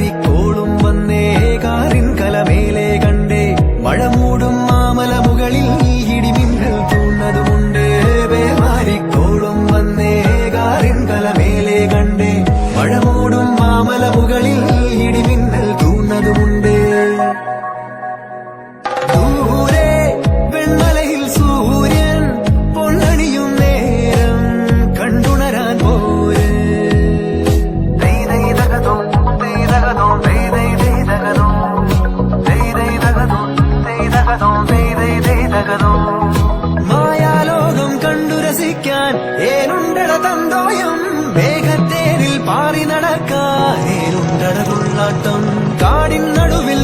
América. തകതോ ദൈവേ ദൈ തകതോ മായാലോകം കണ്ടു രസിക്കാൻ ഏനുണ്ടട തന്തോയം മേഘത്തേരിൽ പാറി നടക്കാൻ ഏനുണ്ടട തുള്ളാട്ടം. കാടിൻ നടുവിൽ